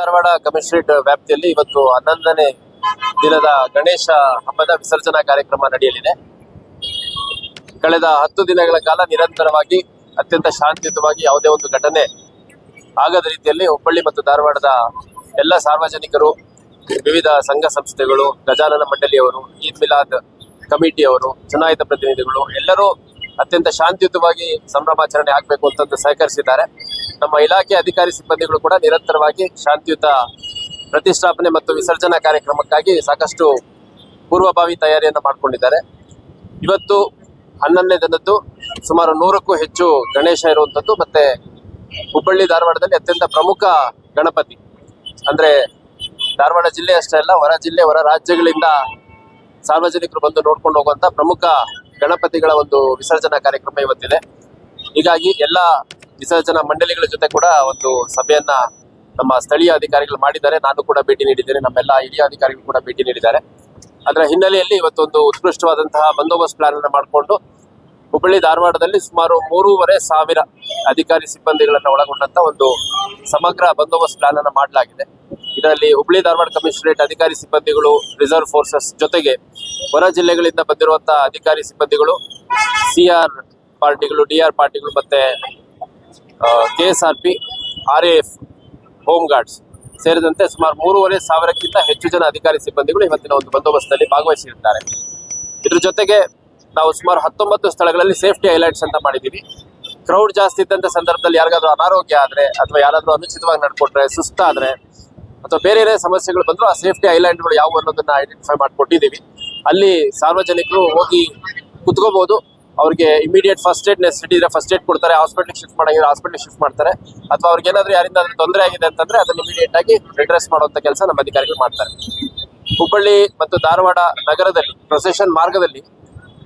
Dharwad commissionerate ವ್ಯಾಪ್ತಿಯಲ್ಲಿ ಇವತ್ತು ಹನ್ನೊಂದನೇ ದಿನದ ಗಣೇಶ ಹಬ್ಬದ ವಿಸರ್ಜನಾ ಕಾರ್ಯಕ್ರಮ ನಡೆಯಲಿದೆ. ಕಳೆದ ಹತ್ತು ದಿನಗಳ ಕಾಲ ನಿರಂತರವಾಗಿ, ಅತ್ಯಂತ ಶಾಂತಿಯುತವಾಗಿ ಯಾವುದೇ ಒಂದು ಘಟನೆ ಆಗದ ರೀತಿಯಲ್ಲಿ ಹುಬ್ಬಳ್ಳಿ ಮತ್ತು ಧಾರವಾಡದ ಎಲ್ಲ ಸಾರ್ವಜನಿಕರು, ವಿವಿಧ ಸಂಘ ಸಂಸ್ಥೆಗಳು, ಗಜಾನನ ಮಂಡಳಿಯವರು, ಈದ್ ಮಿಲಾದ್ ಕಮಿಟಿಯವರು, ಚುನಾಯಿತ ಪ್ರತಿನಿಧಿಗಳು ಎಲ್ಲರೂ ಅತ್ಯಂತ ಶಾಂತಿಯುತವಾಗಿ ಸಂಭ್ರಮಾಚರಣೆ ಆಗಬೇಕು ಅಂತಂದು ಸಹಕರಿಸಿದ್ದಾರೆ. ನಮ್ಮ ಇಲಾಖೆ ಅಧಿಕಾರಿ ಸಿಬ್ಬಂದಿಗಳು ಕೂಡ ನಿರಂತರವಾಗಿ ಶಾಂತಿಯುತ ಪ್ರತಿಷ್ಠಾಪನೆ ಮತ್ತು ವಿಸರ್ಜನಾ ಕಾರ್ಯಕ್ರಮಕ್ಕಾಗಿ ಸಾಕಷ್ಟು ಪೂರ್ವಭಾವಿ ತಯಾರಿಯನ್ನು ಮಾಡಿಕೊಂಡಿದ್ದಾರೆ. ಇವತ್ತು ಹನ್ನೊಂದನೇ ದಿನದ್ದು ಸುಮಾರು ನೂರಕ್ಕೂ ಹೆಚ್ಚು ಗಣೇಶ ಇರುವಂಥದ್ದು ಮತ್ತೆ ಹುಬ್ಬಳ್ಳಿ ಧಾರವಾಡದಲ್ಲಿ ಅತ್ಯಂತ ಪ್ರಮುಖ ಗಣಪತಿ. ಅಂದ್ರೆ ಧಾರವಾಡ ಜಿಲ್ಲೆ ಅಷ್ಟೇ ಅಲ್ಲ, ಹೊರ ಜಿಲ್ಲೆ, ಹೊರ ರಾಜ್ಯಗಳಿಂದ ಸಾರ್ವಜನಿಕರು ಬಂದು ನೋಡ್ಕೊಂಡು ಹೋಗುವಂತ ಪ್ರಮುಖ ಗಣಪತಿಗಳ ಒಂದು ವಿಸರ್ಜನಾ ಕಾರ್ಯಕ್ರಮ ಇವತ್ತಿದೆ. ಹೀಗಾಗಿ ಎಲ್ಲ ವಿಸರ್ಜನಾ ಮಂಡಳಿಗಳ ಜೊತೆ ಕೂಡ ಒಂದು ಸಭೆಯನ್ನ ನಮ್ಮ ಸ್ಥಳೀಯ ಅಧಿಕಾರಿಗಳು ಮಾಡಿದ್ದಾರೆ. ನಾನು ಕೂಡ ಭೇಟಿ ನೀಡಿದ್ದೇನೆ. ನಮ್ಮೆಲ್ಲ ಹಿರಿಯ ಅಧಿಕಾರಿಗಳು ಕೂಡ ಭೇಟಿ ನೀಡಿದ್ದಾರೆ. ಅದರ ಹಿನ್ನೆಲೆಯಲ್ಲಿ ಇವತ್ತೊಂದು ಉತ್ಕೃಷ್ಟವಾದಂತಹ ಬಂದೋಬಸ್ತ್ ಪ್ಲಾನ್ ಅನ್ನು ಮಾಡಿಕೊಂಡು ಹುಬ್ಬಳ್ಳಿ ಧಾರವಾಡದಲ್ಲಿ ಸುಮಾರು ಮೂರುವರೆ ಸಾವಿರ ಅಧಿಕಾರಿ ಸಿಬ್ಬಂದಿಗಳನ್ನ ಒಳಗೊಂಡಂತ ಒಂದು ಸಮಗ್ರ ಬಂದೋಬಸ್ತ್ ಪ್ಲಾನ್ ಅನ್ನು ಮಾಡಲಾಗಿದೆ. ಇದರಲ್ಲಿ ಹುಬ್ಬಳ್ಳಿ ಧಾರವಾಡ ಕಮಿಷನರೇಟ್ ಅಧಿಕಾರಿ ಸಿಬ್ಬಂದಿಗಳು, ರಿಸರ್ವ್ ಫೋರ್ಸಸ್ ಜೊತೆಗೆ ಹೊರ ಜಿಲ್ಲೆಗಳಿಂದ ಬಂದಿರುವಂತಹ ಅಧಿಕಾರಿ ಸಿಬ್ಬಂದಿಗಳು ಸಿಆರ್ ಪಾರ್ಟಿಗಳು ಡಿಆರ್ ಪಾರ್ಟಿಗಳು ಮತ್ತೆ K S R P R A F home guards ಸೇರಿದಂತೆ ಸುಮಾರು ಮೂರುವರೆ ಸಾವಿರಕ್ಕಿಂತ ಹೆಚ್ಚು ಜನ ಅಧಿಕಾರಿ ಸಿಬ್ಬಂದಿಗಳು ಇವತ್ತಿನ ಒಂದು ಬಂದೋಬಸ್ತ್ನಲ್ಲಿ ಭಾಗವಹಿಸಿರುತ್ತಾರೆ. ಇದ್ರ ಜೊತೆಗೆ ನಾವು ಸುಮಾರು ಹತ್ತೊಂಬತ್ತು ಸ್ಥಳಗಳಲ್ಲಿ ಸೇಫ್ಟಿ ಹೈಲೈಟ್ಸ್ ಅಂತ ಮಾಡಿದ್ದೀವಿ. ಕ್ರೌಡ್ ಜಾಸ್ತಿ ಇದ್ದಂಥ ಸಂದರ್ಭದಲ್ಲಿ ಯಾರಿಗಾದ್ರೂ ಅನಾರೋಗ್ಯ ಆದರೆ ಅಥವಾ ಯಾರಾದರೂ ಅನುಚಿತವಾಗಿ ನಡ್ಕೊಟ್ರೆ ಸುಸ್ತಾದರೆ ಅಥವಾ ಬೇರೆ ಬೇರೆ ಸಮಸ್ಯೆಗಳು ಬಂದರೂ ಆ ಸೇಫ್ಟಿ ಐಲ್ಯಾಂಡ್ಗಳು ಯಾವುವು ಅನ್ನೋದನ್ನು ಐಡೆಂಟಿಫೈ ಮಾಡಿಕೊಟ್ಟಿದ್ದೀವಿ. ಅಲ್ಲಿ ಸಾರ್ವಜನಿಕರು ಹೋಗಿ ಕುತ್ಕೋಬಹುದು ಅವ್ರಿಗೆ ಇಮಿಡಿಯೇಟ್ ಫಸ್ಟ್ ಏಡ್ ನೆಸಿಟಿ ಇದ್ರೆ ಫಸ್ಟ್ ಏಡ್ ಕೊಡ್ತಾರೆ ಹಾಸ್ಪಿಟಲ್ ಶಿಫ್ಟ್ ಮಾಡಂಗಿದ್ರೆ ಹಾಸ್ಪಿಟಲ್ ಶಿಫ್ಟ್ ಮಾಡ್ತಾರೆ. ಅಥವಾ ಅವ್ರಿಗೆ ಏನಾದ್ರೂ ಯಾರಿಂದ ತೊಂದರೆ ಆಗಿದೆ ಅಂತಂದ್ರೆ ಅದನ್ನ ಇಮಿಡಿಯೇಟ್ ಆಗಿ ರಿಡ್ರೆಸ್ ಮಾಡುವಂತ ಕೆಲಸ ನಮ್ಮ ಅಧಿಕಾರಿಗಳು ಮಾಡ್ತಾರೆ. ಹುಬ್ಬಳ್ಳಿ ಮತ್ತು ಧಾರವಾಡ ನಗರದಲ್ಲಿ, ಪ್ರೊಸೆಷನ್ ಮಾರ್ಗದಲ್ಲಿ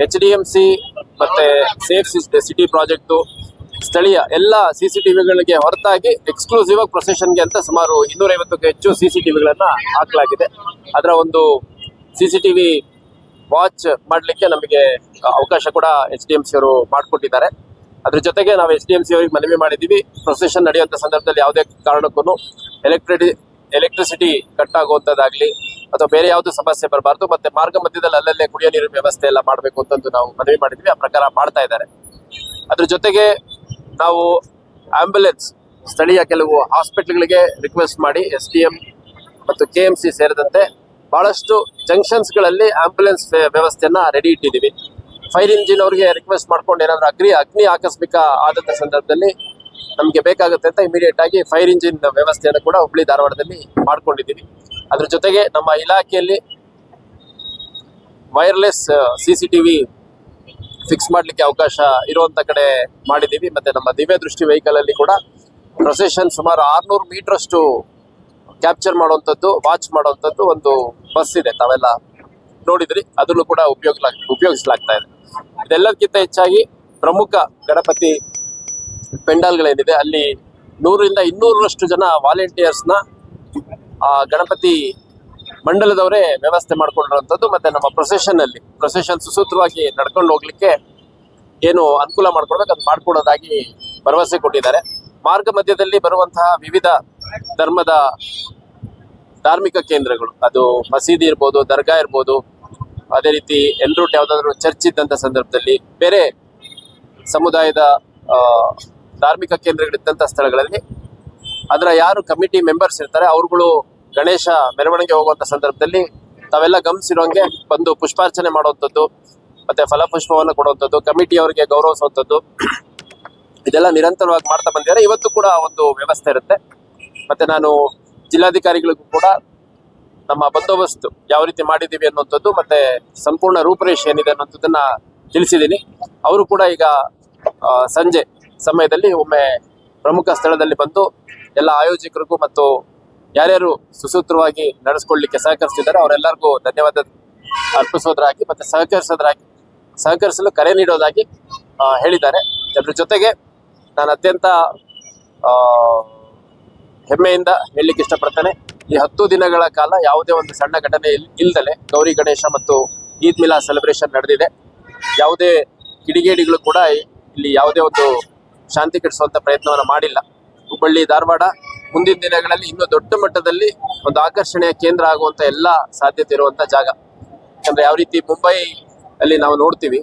ಎಚ್ ಡಿ ಎಂ ಸಿ ಮತ್ತೆ ಸೇಫ್ ಸಿಟಿ ಪ್ರಾಜೆಕ್ಟು ಸ್ಥಳೀಯ ಎಲ್ಲ ಸಿ ಸಿ ಟಿವಿಗಳಿಗೆ ಹೊರತಾಗಿ ಎಕ್ಸ್ಕ್ಲೂಸಿವ್ ಆಗಿ ಪ್ರೊಸೆಷನ್ಗೆ ಅಂತ ಸುಮಾರು ಇನ್ನೂರೈವತ್ತಕ್ಕೂ ಹೆಚ್ಚು ಸಿ ಸಿ ಟಿವಿಗಳನ್ನ ಹಾಕಲಾಗಿದೆ. ಅದರ ಒಂದು ಸಿ ಸಿ ಟಿವಿ ವಾಚ್ ಮಾಡಲಿಕ್ಕೆ ನಮಗೆ ಅವಕಾಶ ಕೂಡ ಎಚ್ ಡಿ ಎಂ ಸಿ ಅವರು ಮಾಡಿಕೊಟ್ಟಿದ್ದಾರೆ. ಅದ್ರ ಜೊತೆಗೆ ನಾವು ಎಚ್ ಡಿ ಎಂ ಸಿ ಅವರಿಗೆ ಮನವಿ ಮಾಡಿದ್ದೀವಿ. ಪ್ರೊಸೆಷನ್ ನಡೆಯುವಂಥ ಸಂದರ್ಭದಲ್ಲಿ ಯಾವುದೇ ಕಾರಣಕ್ಕೂ ಎಲೆಕ್ಟ್ರಿಟಿ ಎಲೆಕ್ಟ್ರಿಸಿಟಿ ಕಟ್ ಆಗುವಂಥದ್ದಾಗಲಿ ಅಥವಾ ಬೇರೆ ಯಾವುದು ಸಮಸ್ಯೆ ಬರಬಾರ್ದು, ಮತ್ತೆ ಮಾರ್ಗ ಮಧ್ಯದಲ್ಲಿ ಅಲ್ಲಲ್ಲೇ ಕುಡಿಯೋ ನೀರಿನ ವ್ಯವಸ್ಥೆ ಎಲ್ಲ ಮಾಡಬೇಕು ಅಂತಂದು ನಾವು ಮನವಿ ಮಾಡಿದ್ವಿ ಆ ಪ್ರಕಾರ ಮಾಡ್ತಾ ಇದ್ದಾರೆ. ಅದ್ರ ಜೊತೆಗೆ ನಾವು ಆಂಬ್ಯುಲೆನ್ಸ್ ಸ್ಥಳೀಯ ಕೆಲವು ಹಾಸ್ಪಿಟ್ಲ್ಗಳಿಗೆ ರಿಕ್ವೆಸ್ಟ್ ಮಾಡಿ ಎಸ್ ಡಿ ಎಂ ಮತ್ತು ಕೆ ಎಂ ಸಿ ಸೇರಿದಂತೆ ಬಹಳಷ್ಟು ಜಂಕ್ಷನ್ಸ್ಗಳಲ್ಲಿ ಆಂಬ್ಯುಲೆನ್ಸ್ ವ್ಯವಸ್ಥೆಯನ್ನ ರೆಡಿ ಇಟ್ಟಿದ್ದೀವಿ. ಫೈರ್ ಇಂಜಿನ್ ಅವರಿಗೆ ರಿಕ್ವೆಸ್ಟ್ ಮಾಡ್ಕೊಂಡು ಏನಾದರೂ ಅಗ್ನಿ ಅಗ್ನಿ ಆಕಸ್ಮಿಕ ಆದಂತ ಸಂದರ್ಭದಲ್ಲಿ ನಮಗೆ ಬೇಕಾಗುತ್ತೆ ಅಂತ ಇಮಿಡಿಯೇಟ್ ಆಗಿ ಫೈರ್ ಇಂಜಿನ್ ವ್ಯವಸ್ಥೆಯನ್ನು ಕೂಡ ಹುಬ್ಳಿ ಧಾರವಾಡದಲ್ಲಿ ಮಾಡ್ಕೊಂಡಿದ್ದೀವಿ. ಅದ್ರ ಜೊತೆಗೆ ನಮ್ಮ ಇಲಾಖೆಯಲ್ಲಿ wireless C C TV fix ಮಾಡ್ಲಿಕ್ಕೆ ಅವಕಾಶ ಇರುವಂತ ಕಡೆ ಮಾಡಿದ್ದೀವಿ. ಮತ್ತೆ ನಮ್ಮ ದಿವ್ಯ ದೃಷ್ಟಿ ವೆಹಿಕಲ್ ಅಲ್ಲಿ ಕೂಡ ಪ್ರೊಸೆಷನ್ ಸುಮಾರು ಆರ್ನೂರು ಮೀಟರ್ ಅಷ್ಟು ಕ್ಯಾಪ್ಚರ್ ಮಾಡುವಂಥದ್ದು ವಾಚ್ ಮಾಡುವಂಥದ್ದು ಒಂದು ಬಸ್ ಇದೆ. ತಾವೆಲ್ಲ ನೋಡಿದ್ರಿ, ಅದನ್ನು ಕೂಡ ಉಪಯೋಗ ಉಪಯೋಗಿಸಲಾಗ್ತಾ ಇದೆ. ಇದೆಲ್ಲದಕ್ಕಿಂತ ಹೆಚ್ಚಾಗಿ ಪ್ರಮುಖ ಗಣಪತಿ ಪೆಂಡಾಲ್ಗಳೇನಿದೆ, ಅಲ್ಲಿ ನೂರರಿಂದ ಇನ್ನೂರರಷ್ಟು ಜನ ವಾಲಂಟಿಯರ್ಸ್ನ ಆ, ಗಣಪತಿ ಮಂಡಲದವರೇ ವ್ಯವಸ್ಥೆ ಮಾಡಿಕೊಂಡಿರುವಂಥದ್ದು. ಮತ್ತೆ ನಮ್ಮ ಪ್ರೊಸೆಷನ್ ಅಲ್ಲಿ ಪ್ರೊಸೆಷನ್ ಸುಸೂತ್ರವಾಗಿ ನಡ್ಕೊಂಡು ಹೋಗ್ಲಿಕ್ಕೆ ಏನು ಅನುಕೂಲ ಮಾಡ್ಕೊಡ್ಬೇಕು, ಅದು ಮಾಡ್ಕೊಡೋದಾಗಿ ಭರವಸೆ ಕೊಟ್ಟಿದ್ದಾರೆ. ಮಾರ್ಗ ಮಧ್ಯದಲ್ಲಿ ಬರುವಂತಹ ವಿವಿಧ ಧರ್ಮದ ಧಾರ್ಮಿಕ ಕೇಂದ್ರಗಳು. ಅದು ಮಸೀದಿ ಇರ್ಬೋದು, ದರ್ಗಾ ಇರ್ಬೋದು, ಅದೇ ರೀತಿ ಎಲ್ಲರೂ ಯಾವ್ದಾದ್ರು ಚರ್ಚ್ ಇದ್ದಂತ ಸಂದರ್ಭದಲ್ಲಿ ಬೇರೆ ಸಮುದಾಯದ ಧಾರ್ಮಿಕ ಕೇಂದ್ರಗಳಿದ್ದಂಥ ಸ್ಥಳಗಳಲ್ಲಿ ಅದರ ಯಾರು ಕಮಿಟಿ ಮೆಂಬರ್ಸ್ ಇರ್ತಾರೆ, ಅವ್ರುಗಳು ಗಣೇಶ ಮೆರವಣಿಗೆ ಹೋಗುವಂತ ಸಂದರ್ಭದಲ್ಲಿ ತಾವೆಲ್ಲ ಗಮನಿಸಿರೋಂಗೆ ಬಂದು ಪುಷ್ಪಾರ್ಚನೆ ಮಾಡುವಂಥದ್ದು, ಮತ್ತೆ ಫಲಪುಷ್ಪವನ್ನು ಕೊಡುವಂಥದ್ದು ಕಮಿಟಿ ಅವರಿಗೆ ಗೌರವಿಸುವಂಥದ್ದು, ಇದೆಲ್ಲ ನಿರಂತರವಾಗಿ ಮಾಡ್ತಾ ಬಂದಿದ್ದಾರೆ. ಇವತ್ತು ಕೂಡ ಒಂದು ವ್ಯವಸ್ಥೆ ಇರುತ್ತೆ. ಮತ್ತೆ ನಾನು ಜಿಲ್ಲಾಧಿಕಾರಿಗಳಿಗೂ ಕೂಡ ನಮ್ಮ ಬಂದೋಬಸ್ತ್ ಯಾವ ರೀತಿ ಮಾಡಿದ್ದೀವಿ ಅನ್ನುವಂಥದ್ದು ಮತ್ತೆ ಸಂಪೂರ್ಣ ರೂಪರೇಷೆ ಏನಿದೆ ಅನ್ನೋಂಥದ್ದನ್ನ ತಿಳಿಸಿದ್ದೀನಿ. ಅವರು ಕೂಡ ಈಗ ಸಂಜೆ ಸಮಯದಲ್ಲಿ ಒಮ್ಮೆ ಪ್ರಮುಖ ಸ್ಥಳದಲ್ಲಿ ಬಂದು ಎಲ್ಲ ಆಯೋಜಕರಿಗೂ ಮತ್ತು ಯಾರ್ಯಾರು ಸುಸೂತ್ರವಾಗಿ ನಡೆಸ್ಕೊಳ್ಳಿಕ್ಕೆ ಸಹಕರಿಸ್ತಿದ್ದಾರೆ, ಅವರೆಲ್ಲರಿಗೂ ಧನ್ಯವಾದ ಅರ್ಪಿಸೋದ್ರಾಗಿ ಮತ್ತೆ ಸಹಕರಿಸೋದ್ರಾಗಿ, ಸಹಕರಿಸಲು ಕರೆ ನೀಡೋದಾಗಿ ಹೇಳಿದ್ದಾರೆ. ಅದ್ರ ಜೊತೆಗೆ ನಾನು ಅತ್ಯಂತ ಹೆಮ್ಮೆಯಿಂದ ಹೇಳಲಿಕ್ಕೆ ಇಷ್ಟಪಡ್ತೇನೆ. ಈ ಹತ್ತು ದಿನಗಳ ಕಾಲ ಯಾವುದೇ ಒಂದು ಸಣ್ಣ ಘಟನೆ ಇಲ್ದಲೆ ಗೌರಿ ಗಣೇಶ ಮತ್ತು ಈದ್ ಮಿಲಾ ಸೆಲೆಬ್ರೇಷನ್ ನಡೆದಿದೆ. ಯಾವುದೇ ಕಿಡಿಗೇಡಿಗಳು ಕೂಡ ಇಲ್ಲಿ ಯಾವುದೇ ಒಂದು ಶಾಂತಿ ಕೆಡಿಸುವಂತ ಪ್ರಯತ್ನವನ್ನು ಮಾಡಿಲ್ಲ. ಹುಬ್ಬಳ್ಳಿ, ಧಾರವಾಡ ಮುಂದಿನ ದಿನಗಳಲ್ಲಿ ಇನ್ನೂ ದೊಡ್ಡ ಮಟ್ಟದಲ್ಲಿ ಒಂದು ಆಕರ್ಷಣೆಯ ಕೇಂದ್ರ ಆಗುವಂತ ಎಲ್ಲ ಸಾಧ್ಯತೆ ಇರುವಂತ ಜಾಗ. ಯಾಕಂದ್ರೆ ಯಾವ ರೀತಿ ಮುಂಬೈ ಅಲ್ಲಿ ನಾವು ನೋಡ್ತೀವಿ.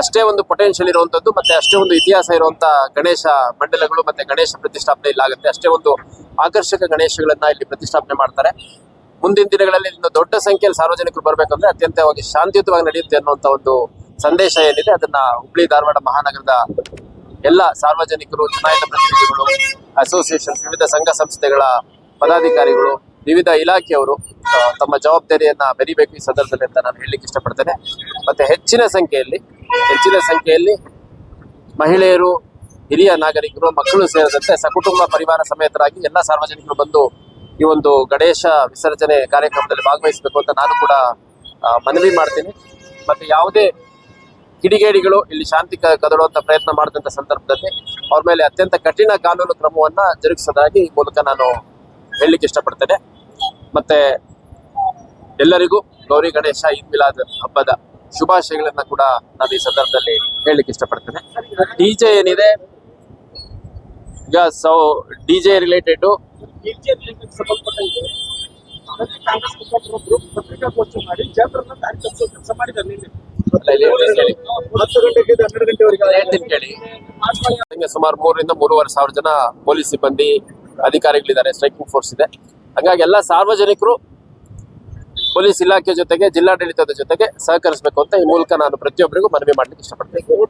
ಅಷ್ಟೇ ಒಂದು ಪೊಟೆನ್ಷಿಯಲ್ ಇರುವಂತದ್ದು ಮತ್ತೆ ಅಷ್ಟೇ ಒಂದು ಇತಿಹಾಸ ಇರುವಂತ ಗಣೇಶ ಮಂಡಲಗಳು ಮತ್ತೆ ಗಣೇಶ ಪ್ರತಿಷ್ಠಾಪನೆ ಇಲ್ಲಾಗುತ್ತೆ ಅಷ್ಟೇ ಒಂದು ಆಕರ್ಷಕ ಗಣೇಶಗಳನ್ನ ಇಲ್ಲಿ ಪ್ರತಿಷ್ಠಾಪನೆ ಮಾಡ್ತಾರೆ. ಮುಂದಿನ ದಿನಗಳಲ್ಲಿ ಇನ್ನು ದೊಡ್ಡ ಸಂಖ್ಯೆಯಲ್ಲಿ ಸಾರ್ವಜನಿಕರು ಬರಬೇಕಂದ್ರೆ ಅತ್ಯಂತವಾಗಿ ಶಾಂತಿಯುತವಾಗಿ ನಡೆಯುತ್ತೆ ಅನ್ನುವಂತ ಒಂದು ಸಂದೇಶ ಏನಿದೆ, ಅದನ್ನ ಹುಬ್ಳಿ ಧಾರವಾಡ ಮಹಾನಗರದ ಎಲ್ಲ ಸಾರ್ವಜನಿಕರು, ಚುನಾಯಿತ ಪ್ರತಿನಿಧಿಗಳು ಅಸೋಸಿಯೇಷನ್ ವಿವಿಧ ಸಂಘ ಸಂಸ್ಥೆಗಳ ಪದಾಧಿಕಾರಿಗಳು ವಿವಿಧ ಇಲಾಖೆಯವರು ತಮ್ಮ ಜವಾಬ್ದಾರಿಯನ್ನ ಬೆರಿಬೇಕು ಈ ಸಂದರ್ಭದಲ್ಲಿ ಅಂತ ನಾನು ಹೇಳಲಿಕ್ಕೆ ಇಷ್ಟಪಡ್ತೇನೆ. ಮತ್ತೆ ಹೆಚ್ಚಿನ ಸಂಖ್ಯೆಯಲ್ಲಿ ಹೆಚ್ಚಿನ ಸಂಖ್ಯೆಯಲ್ಲಿ ಮಹಿಳೆಯರು, ಹಿರಿಯ ನಾಗರಿಕರು, ಮಕ್ಕಳು ಸೇರಿದಂತೆ ಸಕುಟುಂಬ ಪರಿವಾರ ಸಮೇತರಾಗಿ ಎಲ್ಲ ಸಾರ್ವಜನಿಕರು ಬಂದು ಈ ಒಂದು ಗಣೇಶ ವಿಸರ್ಜನೆ ಕಾರ್ಯಕ್ರಮದಲ್ಲಿ ಭಾಗವಹಿಸಬೇಕು ಅಂತ ನಾನು ಕೂಡ ಮನವಿ ಮಾಡ್ತೀನಿ. ಮತ್ತೆ ಯಾವುದೇ ಕಿಡಿಗೇಡಿಗಳು ಇಲ್ಲಿ ಶಾಂತಿ ಕದಡುವಂತ ಪ್ರಯತ್ನ ಮಾಡಿದಂತ ಸಂದರ್ಭದಲ್ಲಿ ಅವ್ರ ಮೇಲೆ ಅತ್ಯಂತ ಕಠಿಣ ಕಾನೂನು ಕ್ರಮವನ್ನ ಜರುಗಿಸೋದಾಗಿ ಈ ಮೂಲಕ ನಾನು ಹೇಳಲಿಕ್ಕೆ ಇಷ್ಟಪಡ್ತೇನೆ. ಮತ್ತೆ ಎಲ್ಲರಿಗೂ ಗೌರಿ ಗಣೇಶ ಈದ್ ಮಿಲಾದ್ ಹಬ್ಬದ ಶುಭಾಶಯಗಳನ್ನ ಕೂಡ ನಾನು ಈ ಸಂದರ್ಭದಲ್ಲಿ ಹೇಳಲಿಕ್ಕೆ ಇಷ್ಟಪಡ್ತೇನೆ. ಡಿಜೆ ಏನಿದೆ? ಈಗ ಡಿ ಜೆ ರಿಲೇಟೆಡ್ ಬಿಜೆಪಿ ಸಂಬಂಧಪಟ್ಟಂಗೆ ಅದಕ್ಕೆ ಕಾಂಗ್ರೆಸ್ ಮುಖಂಡರೊಬ್ರು ಪತ್ರಿಕಾಗೋಷ್ಠಿ ಮಾಡಿ ಜಾತ್ರೆನ ದಾರಿ ತಪ್ಪಿಸೋ ಕೆಲಸ ಮಾಡಿದ್ದಾರೆ ನಿನ್ನೆ ಹತ್ತು ಗಂಟೆಗೆ ಹನ್ನೆರಡು ಗಂಟೆವರೆಗೆ ಹೇಳ್ತೀನಿ ಕೇಳಿ. ಹಂಗೆ ಸುಮಾರು ಮೂರರಿಂದ ಮೂರುವರೆ ಸಾವಿರ ಜನ ಪೊಲೀಸ್ ಸಿಬ್ಬಂದಿ ಅಧಿಕಾರಿಗಳಿದ್ದಾರೆ ಸ್ಟ್ರೈಕಿಂಗ್ ಫೋರ್ಸ್ ಇದೆ. ಹಾಗಾಗಿ ಎಲ್ಲ ಸಾರ್ವಜನಿಕರು ಪೊಲೀಸ್ ಇಲಾಖೆ ಜೊತೆಗೆ ಜಿಲ್ಲಾಡಳಿತದ ಜೊತೆಗೆ ಸಹಕರಿಸಬೇಕು ಅಂತ ಈ ಮೂಲಕ ನಾನು ಪ್ರತಿಯೊಬ್ಬರಿಗೂ ಮನವಿ ಮಾಡಲಿಕ್ಕೆ ಇಷ್ಟಪಡ್ತೇನೆ.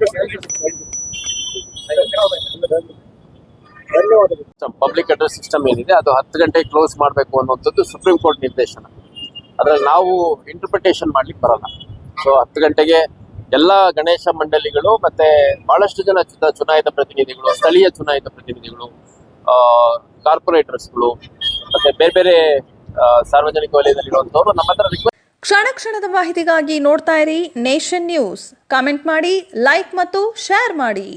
ಪಬ್ಲಿಕ್ ಅಡ್ರೆಸ್ ಸಿಸ್ಟಮ್ ಏನಿದೆ ಅದು ಹತ್ತು ಗಂಟೆಗೆ ಕ್ಲೋಸ್ ಮಾಡಬೇಕು ಅನ್ನುವಂಥದ್ದು ಸುಪ್ರೀಂ ಕೋರ್ಟ್ ನಿರ್ದೇಶನ. ಅದರಲ್ಲಿ ನಾವು ಇಂಟರ್ಪ್ರಿಟೇಷನ್ ಮಾಡ್ಲಿಕ್ಕೆ ಬರಲ್ಲ. ಸೊ ಹತ್ತು ಗಂಟೆಗೆ ಎಲ್ಲ ಗಣೇಶ ಮಂಡಳಿಗಳು ಮತ್ತೆ ಬಹಳಷ್ಟು ಜನ ಚುನಾ- ಚುನಾಯಿತ ಪ್ರತಿನಿಧಿಗಳು ಸ್ಥಳೀಯ ಚುನಾಯಿತ ಪ್ರತಿನಿಧಿಗಳು ಕಾರ್ಪೊರೇಟರ್ಸ್ಗಳು ಮತ್ತೆ ಬೇರೆ ಬೇರೆ ಸಾರ್ವಜನಿಕ ವಲಯದಲ್ಲಿರುವಂಥವ್ರು ನಮ್ಮ ಹತ್ರ ಕ್ಷಣ ಕ್ಷಣದ ಮಾಹಿತಿಗಾಗಿ ನೋಡ್ತಾ ಇರಿ ನೇಷನ್ ನ್ಯೂಸ್. ಕಾಮೆಂಟ್ ಮಾಡಿ, ಲೈಕ್ ಮತ್ತು ಶೇರ್ ಮಾಡಿ.